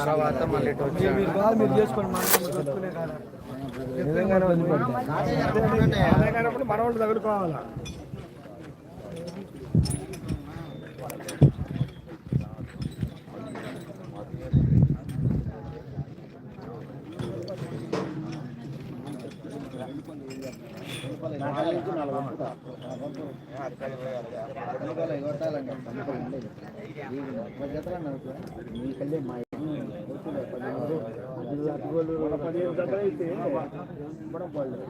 తర్వాత మళ్ళీ మీరు చేసుకోండి వాళ్ళు తగులుకోవాలా పదిహేను జతలు అయితే కూడా పోలేదు.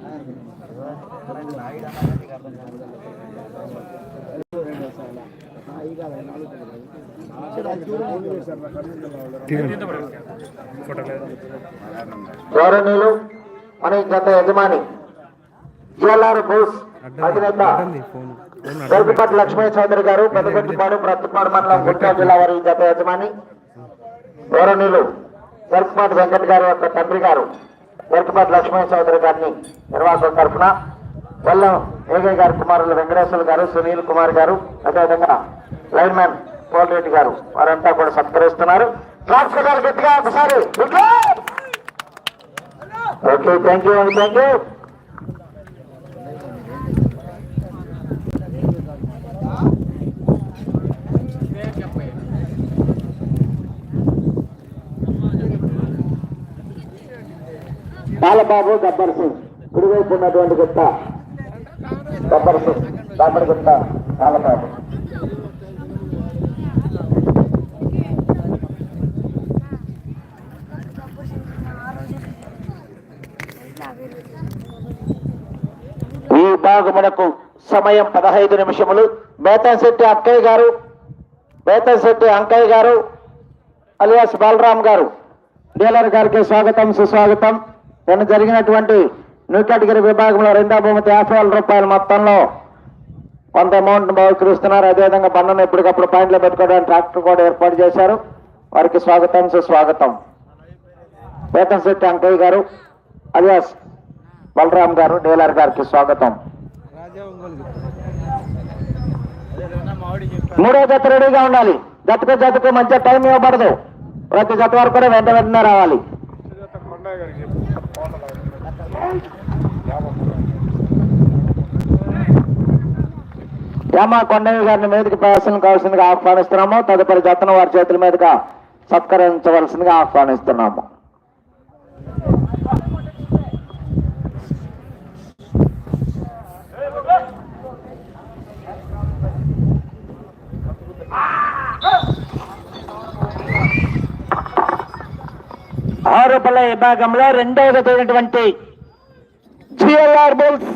గౌరవనీయులు మన ఈ గత యజమాని జిఎల్ఆర్ బోస్ అధినేత దొరికిపట్టి లక్ష్మీ చౌదరి గారు పెద్దగొట్టిపాడు ప్రతిపాడు మండలం గుంటూరు జిల్లా వారి గత యజమాని గౌరవనీయులు దొరికిపాటి వెంకట్ గారు యొక్క తండ్రి గారు దొరికిపాటి లక్ష్మీ చౌదరి గారిని నిర్వాహకుల తరఫున వెల్లం ఏగయ్య గారి కుమారులు వెంకటేశ్వర గారు సునీల్ కుమార్ గారు అదేవిధంగా లైన్ మ్యాన్ పోలరెడ్డి గారు వారంతా కూడా సత్కరిస్తున్నారు. గట్టిగా ఒకసారి. ఓకే థ్యాంక్ యూ అండి థ్యాంక్ యూ బాబు గబ్బర్ సింగ్. కుడివైపు ఉన్నటువంటి గుట్ట. గబ్బర్ సింగ్. గబ్బర్ గుట్ట. బాలబాబు ఈ భాగమునకు సమయం పదహైదు నిమిషములు. బేతంశెట్టి అక్కయ్య గారు బేతంశెట్టి అంకయ్య గారు అలియాస్ బాలరామ్ గారు. డీలర్ గారికి స్వాగతం సుస్వాగతం. నిన్న జరిగినటువంటి న్యూ కేటగిరీ విభాగంలో రెండో బహుమతి యాభై వేల రూపాయల మొత్తంలో కొంత అమౌంట్ బహుకరిస్తున్నారు అదేవిధంగా బండను ఎప్పటికప్పుడు పాయింట్లో పెట్టుకోవడానికి ట్రాక్టర్ కూడా ఏర్పాటు చేశారు. వారికి స్వాగతం సుస్వాగతం. శెట్టి అంకయ్య గారు అలియాస్ బలరాం గారు డీలర్ గారికి స్వాగతం. మూడో జత రెడీగా ఉండాలి. జతకు జతకు మంచి టైం ఇవ్వబడదు. ప్రతి జత వరకు కూడా వెంట వెంటనే రావాలి. గారికి యామ కొండయ్య గారిని మీదకి ప్రవేశం కావాల్సిందిగా ఆహ్వానిస్తున్నాము. తదుపరి జతను వారి చేతుల మీదుగా సత్కరించవలసిందిగా ఆహ్వానిస్తున్నాము. ఆరోపణ విభాగంలో రెండవ విధమైనటువంటి జిఎల్ఆర్ బుల్స్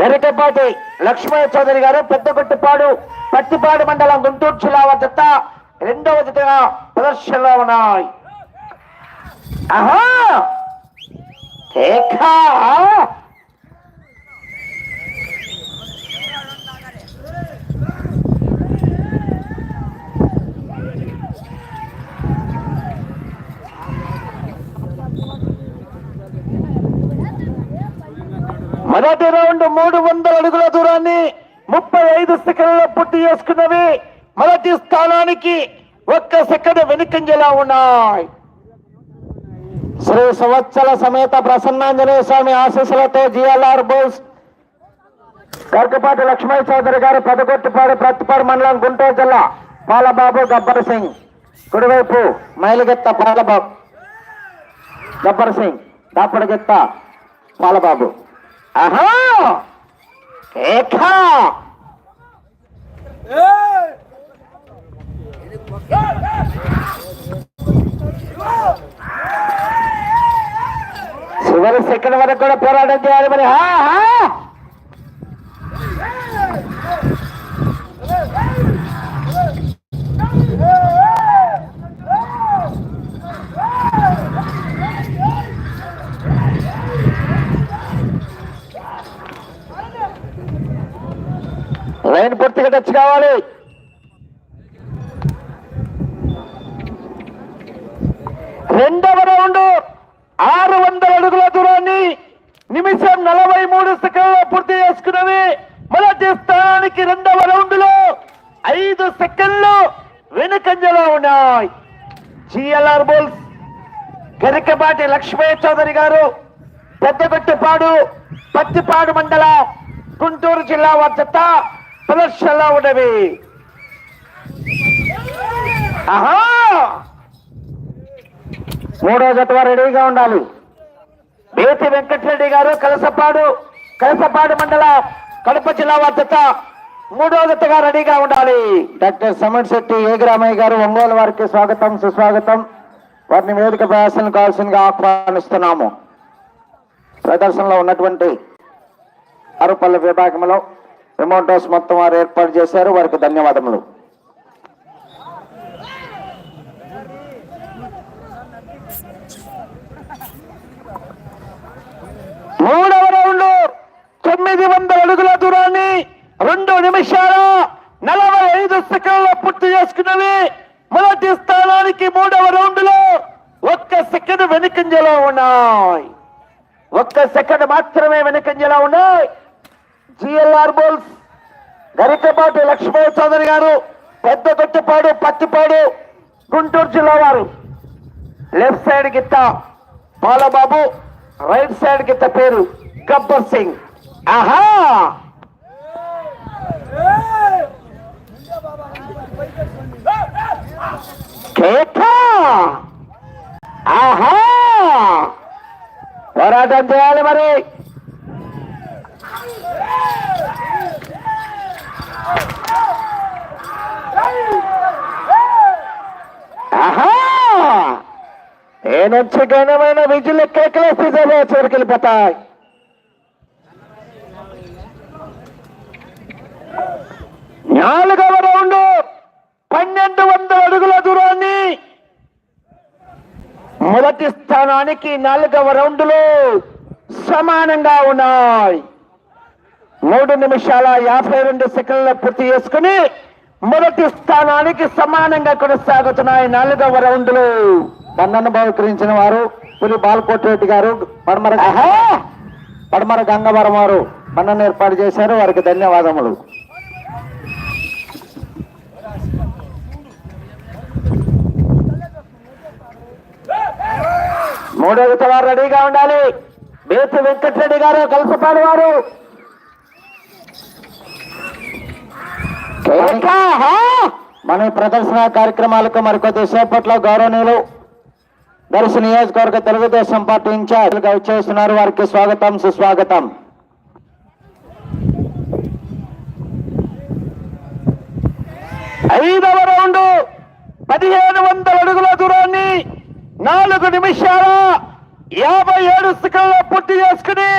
గరికపాటి లక్ష్మణ చౌదరి గారు పెద్దగుట్టిపాడు పట్టిపాడు మండలం గుంటూరు జిల్లా జత రెండవ జతగా ప్రదర్శనలో ఉన్నాయి. ఆహా మూడు వందల అడుగుల దూరాన్ని ముప్పై ఐదు సెకండ్లలో పూర్తి చేసుకున్నవి మొదటి స్థానానికి ఒక్క సెకండ్ వెనుకంజలా ఉన్నాయి. శ్రీ సంవత్సర సమేత ప్రసన్నాంజనేయ స్వామి ఆశీస్సులతో జిఎల్ఆర్ బోస్ గర్గపాటి లక్ష్మణ్ చౌదరి గారు పెదగొట్టిపాడు ప్రతిపాడు మండలం గుంటూరు జిల్లా పాలబాబు గబ్బర్ సింగ్. కుడివైపు మైలుగెత్త పాలబాబు గబ్బర్ సింగ్. దాపడగెత్త పాలబాబు. ఆహా ఏఖా చివరి సెకండ్ వరకు కూడా పోరాటం చేయాలి మరి. హా, హా. లైన్ పూర్తిగా టచ్ కావాలి. రెండవ రౌండ్ ఆరు వందల అడుగుల దూరాన్ని నిమిషం నలభై మూడు సెకండ్లో పూర్తి చేసుకున్నవి. మొదటి స్థానానికి రెండవ రౌండ్లో ఐదు సెకండ్లు వెనుకంజలో ఉన్నాయి. జిఎల్ఆర్ బోల్స్ గరికపాటి లక్ష్మయ్య చౌదరి గారు పెద్దగొట్టుపాడు పత్తిపాడు మండలం గుంటూరు జిల్లా వద్ద ప్రదర్శనలో ఉండవి ఆహా మూడో జత వారు రెడీగా ఉండాలి. బేతి వెంకటరెడ్డి గారు కలసపాడు కలసపాడు మండలం కడప జిల్లా వద్దత మూడో జతగా రెడీగా ఉండాలి. డాక్టర్ సమన్ శెట్టి ఏగిరామయ్య గారు ఒంగోలు వారికి స్వాగతం సుస్వాగతం. వారిని వేదిక ప్రదర్శన కావాల్సిందిగా ఆహ్వానిస్తున్నాము. ప్రదర్శనలో ఉన్నటువంటి అరుపల్ల విభాగంలో రిమోట్ హౌస్ మొత్తం వారు ఏర్పాటు చేశారు. వారికి ధన్యవాదములు. మూడవ రౌండ్ తొమ్మిది వందల అడుగుల దూరాన్ని రెండు నిమిషాల నలభై ఐదు సెకండ్ల పూర్తి చేసుకున్నది. మొదటి స్థానానికి మూడవ రౌండ్లో ఒక్క సెకండ్ వెనుకంజలో ఉన్నాయి. ఒక్క సెకండ్ మాత్రమే వెనుకంజలో ఉన్నాయి. జిఎల్ఆర్ బోల్స్ గరికపాటి లక్ష్మయ్య చౌదరి గారు పెద్ద గొట్టపాడు పత్తిపాడు గుంటూరు జిల్లా వారు. లెఫ్ట్ సైడ్ గిత్త బాలబాబు రైట్ సైడ్ గిత్త పేరు గబ్బర్ సింగ్. ఆహా! కేక! ఆహా! పోరాటం చేయాలి మరి. నేనొచ్చి ఘనమైన విజులు కేకలేస్తే చివరికి వెళ్ళిపోతాయి నాలుగవ రౌండ్ పన్నెండు వందల అడుగుల దూరాన్ని మొదటి స్థానానికి నాలుగవ రౌండ్లో సమానంగా ఉన్నాయి. మూడు నిమిషాల యాభై రెండు సెకండ్ల పూర్తి చేసుకుని మొదటి స్థానానికి సమానంగా కొనసాగుతున్నాయి నాలుగవ రౌండ్లు. బండను బహుకరించిన వారు పులి బాలకోటిరెడ్డి గారు పడమర పడమర గంగవరం వారు బండను ఏర్పాటు చేశారు. వారికి ధన్యవాదములు. మూడో విడత వారు రెడీగా ఉండాలి. బేతి వెంకటరెడ్డి గారు కలసపాడు వారు. మన ప్రదర్శన కార్యక్రమాలకు మరికొద్ది సేపట్లో గౌరవనీయులు దర్శి నియోజకవర్గ తెలుగుదేశం పార్టీ ఇన్ఛార్జ్గా వచ్చేస్తున్నారు వారికి స్వాగతం సుస్వాగతం. ఐదవ రౌండ్ పదిహేను వందల అడుగుల దూరాన్ని నాలుగు నిమిషాల యాభై ఏడు సెకండ్ల పూర్తి చేసుకుని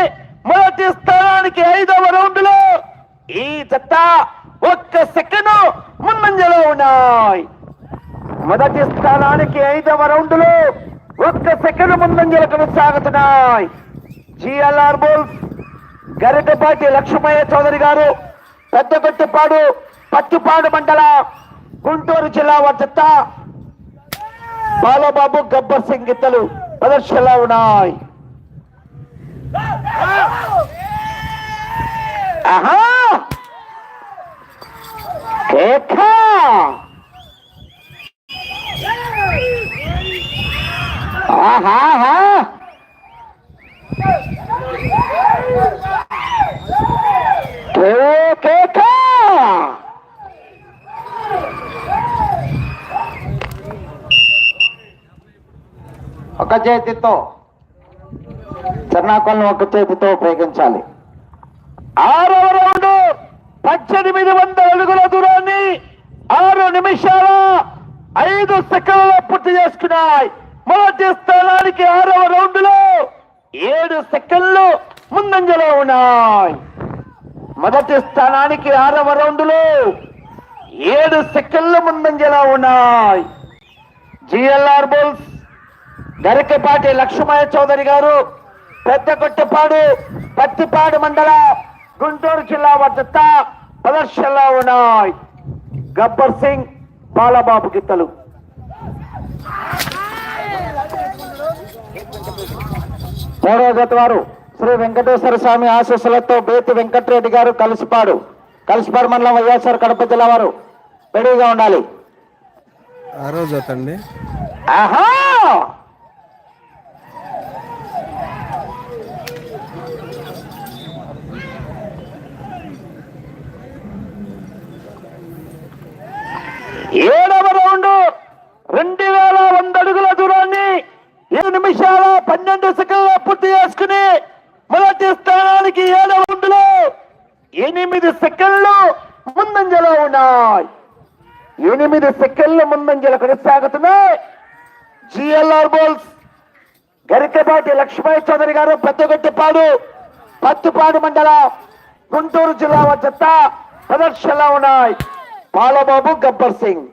మొదటి స్థానానికి ఐదవ రౌండ్లో ఈ జత ఒక్క సెకండ్ ముందంజలో ఉన్నాయి. మొదటి స్థానానికి ఐదవ రౌండ్లో ఒక్క సెకండ్ ముందంజలు కొనసాగుతున్నాయి. జిఎల్ఆర్ బుల్స్ గరికపాటి లక్ష్మయ్య చౌదరి గారు పెద్దగొట్టిపాడు పత్తిపాడు మండల గుంటూరు జిల్లా వద్ద బాలబాబు గబ్బర్ సింగ్ గిత్తలు ప్రదర్శనలో ఉన్నాయి. ఆహా! కేక ఆహా ఒక చేతితో చెన్నాకొలను ఒక చేతితో ఉపయోగించాలి. ఆరవ రౌండ్ పద్దెనిమిది వందల అడుగుల దూరాన్ని ఆరు నిమిషాల ఐదు సెకండ్ల పూర్తి చేసుకున్నాయి. మొదటి స్థానానికి ఆరవ రౌండ్లో ఏడు సెకండ్లు ముందంజలో ఉన్నాయి. మొదటి స్థానానికి ఆరవ రౌండ్లో ఏడు సెకండ్లు ముందంజలో ఉన్నాయి. జిఎల్ఆర్ బుల్స్ గరికపాటి లక్ష్మయ్య చౌదరి గారు పెద్ద కొట్టపాడు పత్తిపాడు మండల గుంటూరు జిల్లా వద్ద ప్రదర్శనలో ఉన్నాయి. గబ్బర్ సింగ్ బాలబాబు గిత్తలు. మూడవ జత వారు శ్రీ వెంకటేశ్వర స్వామి ఆశీస్సులతో బేతి వెంకటరెడ్డి గారు కలిసిపాడు. కలసపాడు మండలం వైఎస్ఆర్ కడప జిల్లా వారు. రెడీగా ఉండాలి. ఆరో జత అండి ఆహా! ఏడవ రౌండ్. రెండు వేల వంద అడుగుల దూరాన్ని ఏడు నిమిషాల పన్నెండు సెకండ్ల పూర్తి చేసుకుని మొదటి స్థానానికి ఏడవ రౌండ్లో ఎనిమిది సెకండ్లు ముందంజలో ఉన్నాయి. ఎనిమిది సెకండ్ల ముందంజల కొనసాగుతున్నాయి. జిఎల్ఆర్ బోల్స్ గరికపాటి లక్ష్మయ్య చౌదరి గారు పెద్దగొట్టిపాడు పత్తుపాడు మండలం గుంటూరు జిల్లా చెత్త ప్రదర్శనలో ఉన్నాయి. బాలబాబు గబ్బర్ సింగ్.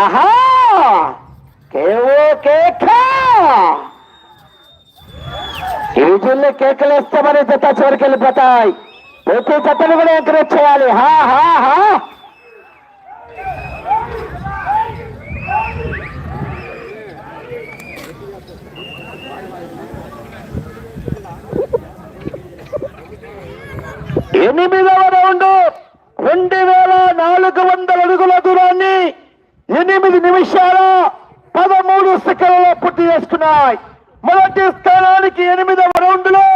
ఆహా! కేవో కేకా ఈ జిల్లు కేకలేస్తే జత చివరికి వెళ్ళిపోతాయి. ప్రతి జతను కూడా ఎంకరేజ్ చేయాలి. హా హా హా! ఎనిమిదవ రౌండ్ రెండు వేల నాలుగు వందల అడుగుల దూరాన్ని ఎనిమిది నిమిషాల పదమూడు సెకండ్లలో పూర్తి చేసుకున్నాయి. మొదటి స్థానానికి ఎనిమిదవ రౌండ్లో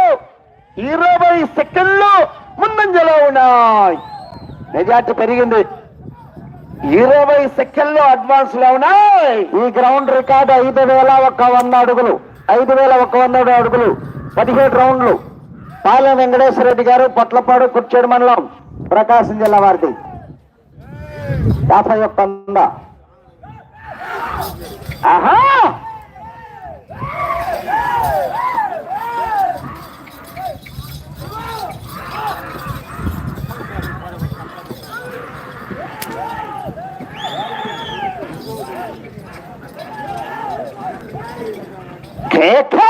ఇరవై సెకండ్లు ముందంజలో ఉన్నాయి. మెజార్టీ పెరిగింది. ఇరవై సెకండ్లు అడ్వాన్స్లో ఉన్నాయి. ఈ గ్రౌండ్ రికార్డు ఐదు వేల ఒక వంద అడుగులు ఐదు వేల ఒక వంద అడుగులు పదిహేడు రౌండ్లు. పాలెం వెంకటేశ్వర రెడ్డి గారు పొట్లపాడు కుర్చేడు మండలం ప్రకాశం జిల్లా వారిది. యాభై ఒక్క వంద. ఆహా! కేకా!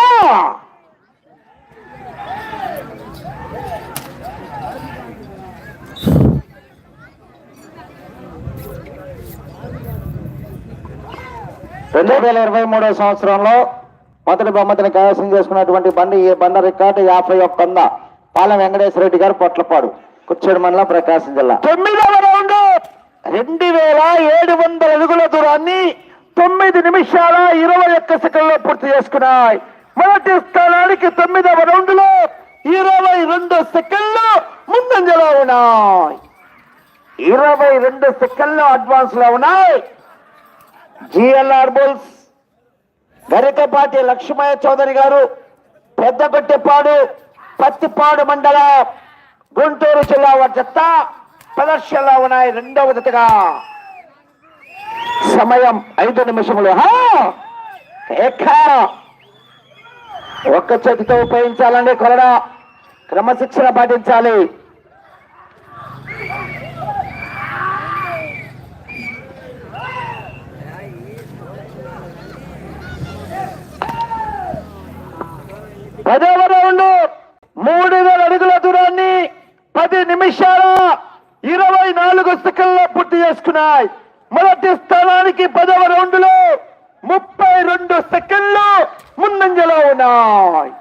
రెండు వేల ఇరవై మూడో సంవత్సరంలో మొదటి బహుమతిని కైవసం చేసుకున్నటువంటి బండి ఈ బండ రికార్డు యాభై ఒక్క వంద పాలెం వెంకటేశ్వర రెడ్డి గారు పొట్లపాడు కుర్చేడు మండలం ప్రకాశం జిల్లా. తొమ్మిదవ రౌండ్! రెండు వేల ఏడు వందల అడుగుల దూరాన్ని తొమ్మిది నిమిషాల ఇరవై ఒక్క సెకండ్లో పూర్తి చేసుకున్నాయి. మొదటి స్థానానికి తొమ్మిదవ రౌండ్లో ఇరవై రెండు సెకండ్లు ముందంజలో ఉన్నాయి. ఇరవై రెండు సెకండ్లు అడ్వాన్స్లో ఉన్నాయి. జిఎల్ఆర్ బుల్స్ గరికపాటి లక్ష్మయ్య చౌదరి గారు పెద్దగొట్టెపాడు పత్తిపాడు మండల గుంటూరు జిల్లా జత ప్రదర్శనలో ఉన్నాయి. రెండవ జతగా. సమయం ఐదు నిమిషములు. ఒక్క చేతితో ఉపయోగించాలండి కొరడా. క్రమశిక్షణ పాటించాలి. పదవ రౌండ్ మూడు వేల అడుగుల దూరాన్ని పది నిమిషాల ఇరవై నాలుగు సెకండ్లో పూర్తి చేసుకున్నాయి. మొదటి స్థానానికి పదవ రౌండ్లో ముప్పై రెండు సెకండ్లు ముందంజలో ఉన్నాయి.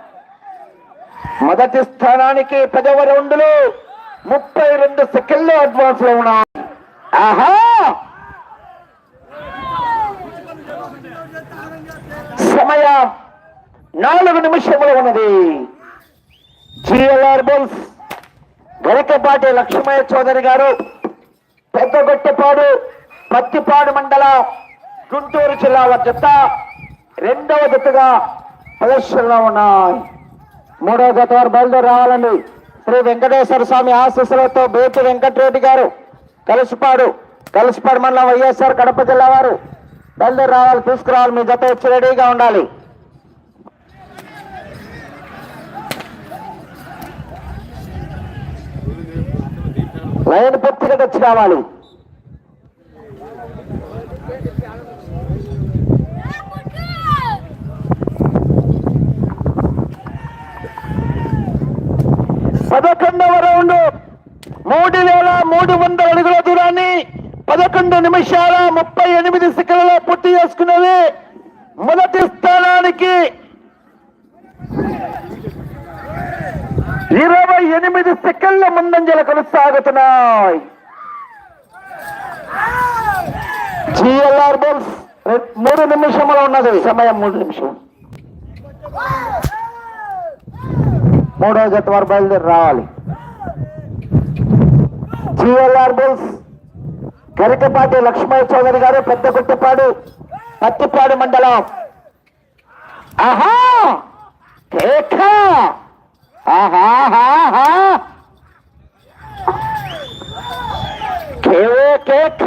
మొదటి స్థానానికి పదవ రౌండ్లో ముప్పై రెండు సెకండ్లు అడ్వాన్స్లో ఉన్నాయి. ఆహా! సమయం నాలుగు నిమిషములు ఉన్నది. జిఎల్ఆర్ బుల్స్ గరికపాటి లక్ష్మయ్య చౌదరి గారు పెద్దగొట్టెపాడు పత్తిపాడు మండలం గుంటూరు జిల్లా జత రెండవ జతగా ప్రదర్శనలో ఉన్నాయి. మూడవ జత వారు బయలుదేరి రావాలండి. శ్రీ వెంకటేశ్వర స్వామి ఆశీస్సులతో బేతి వెంకటరెడ్డి గారు కలుసుపాడు కలుసుపాడు మండలం వైఎస్ఆర్ కడప జిల్లా వారు బయలుదేరి రావాలి తీసుకురావాలి. మీ జత వచ్చి రెడీగా ఉండాలి. లైన్ పూర్తిగా తెచ్చి రావాలి. పదకొండవ రౌండ్. మూడు వేల మూడు వందల అడుగుల దూరాన్ని పదకొండు నిమిషాల ముప్పై ఎనిమిది సెకండ్లలో పూర్తి చేసుకున్నది. మొదటి స్థానానికి ఇరవై ఎనిమిది సెకండ్ల ముందంజల కొనసాగుతున్నాయి. జిఎల్ఆర్ బోల్స్ మూడు నిమిషంలో ఉన్నది. సమయం మూడు నిమిషం. మూడో జత వారు బయలుదేరి రావాలి. జిఎల్ఆర్ బోల్స్ గరికపాటి లక్ష్మయ్య చౌదరి గారు పెద్ద గుట్టపాడు పత్తిపాడు మండలం. ఆహా! కేక! ఆహాహాహా కేవే కేక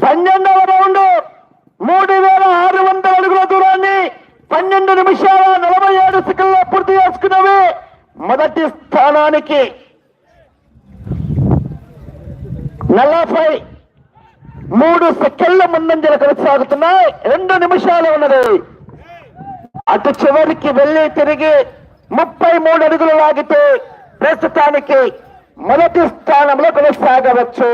పన్నెండవ రౌండ్ మూడు వేల ఆరు వందల అడుగుల దూరాన్ని పన్నెండు నిమిషాల నలభై ఏడు సెకండ్లో పూర్తి చేసుకున్నవి మొదటి స్థానానికి నలభై మూడు సెకండ్ల ముందంజల కొనసాగుతున్నాయి. రెండు నిమిషాలు ఉన్నది. అటు చివరికి వెళ్ళి తిరిగి ముప్పై మూడు అడుగులు లాగితే ప్రస్తుతానికి మొదటి స్థానంలో కొనసాగవచ్చు.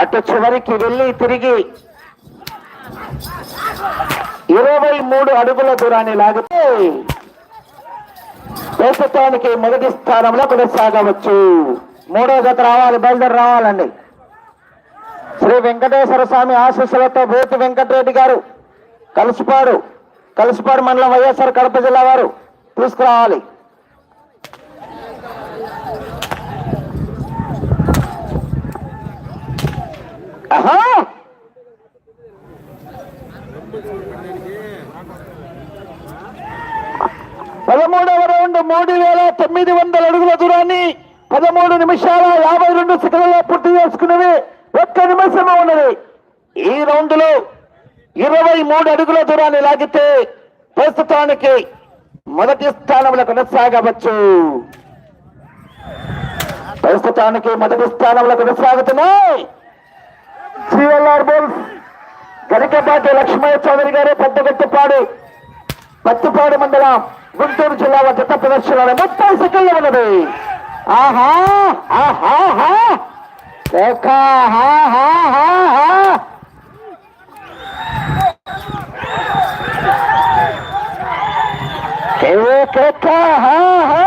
అటు చివరికి వెళ్ళి తిరిగి ఇరవై మూడు అడుగుల దూరాన్ని లాగితే ప్రస్తుతానికి మొదటి స్థానంలో కొనసాగవచ్చు. మూడో జత రావాలి బయలుదేరి రావాలండి. శ్రీ వెంకటేశ్వర స్వామి ఆశీస్సులతో భూతి వెంకటరెడ్డి గారు కలుసుపాడు కలుసుపాడు మండలం వైఎస్ఆర్ కడప జిల్లా వారు తీసుకురావాలి. పదమూడవ రౌండ్ మూడు వేల తొమ్మిది వందల అడుగుల దూరాన్ని పదమూడు నిమిషాల యాభై రెండు సెకండ్లలో పూర్తి చేసుకున్నవి ఒక్క నిమిషమే ఉన్నది. ఈ రౌండ్లో ఇరవై మూడు అడుగుల దూరాన్ని లాగితే ప్రస్తుతానికి మొదటి స్థానంలో కొనసాగవచ్చు. ప్రస్తుతానికి మొదటి స్థానంలో కొనసాగుతున్నాయి. సిఎల్ఆర్ బోల్స్ గరికపాటి లక్ష్మయ్య చౌదరి గారు పెద్దగొట్టపాడు పత్తిపాడు మండలం గుంటూరు జిల్లా వద్ద ప్రదర్శన ముప్పై సెకండ్లు ఉన్నది. ఆహా ఆహాహా కేక, ఆహాహాహా. కేవే కేక, ఆహాహా.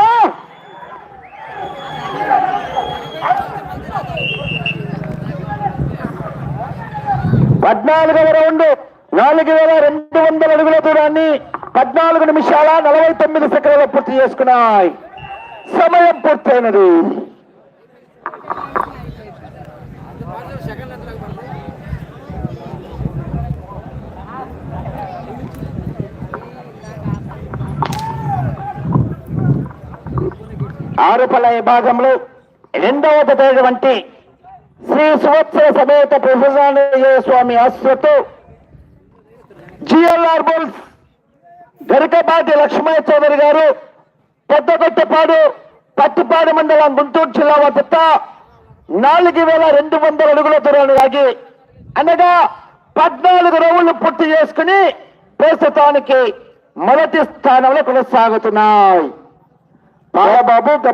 పద్నాలుగవ రౌండ్ నాలుగు వేల రెండు వందల అడుగుల దూరాన్ని పద్నాలుగు నిమిషాల నలభై తొమ్మిది సెకండ్లలో పూర్తి చేసుకున్నాయి సమయం పూర్తయినది. ఆరుపల విభాగంలో రెండవ జతైనటువంటి శ్రీ సువత్సర సమేత ప్రసన్నానంద స్వామి ఆశ్రతో జిఎల్ఆర్ బుల్స్ గరికపాటి లక్ష్మయ్య చౌదరి గారు పెద్దకొట్టపాడు పత్తిపాడు మండలం గుంటూరు జిల్లా వద్ద నాలుగు వేల రెండు వందల అడుగుల దూరాన్ని లాగి అనగా పద్నాలుగు రోజులు పూర్తి చేసుకుని ప్రస్తుతానికి మొదటి స్థానంలో కొనసాగుతున్నాయి. బాబు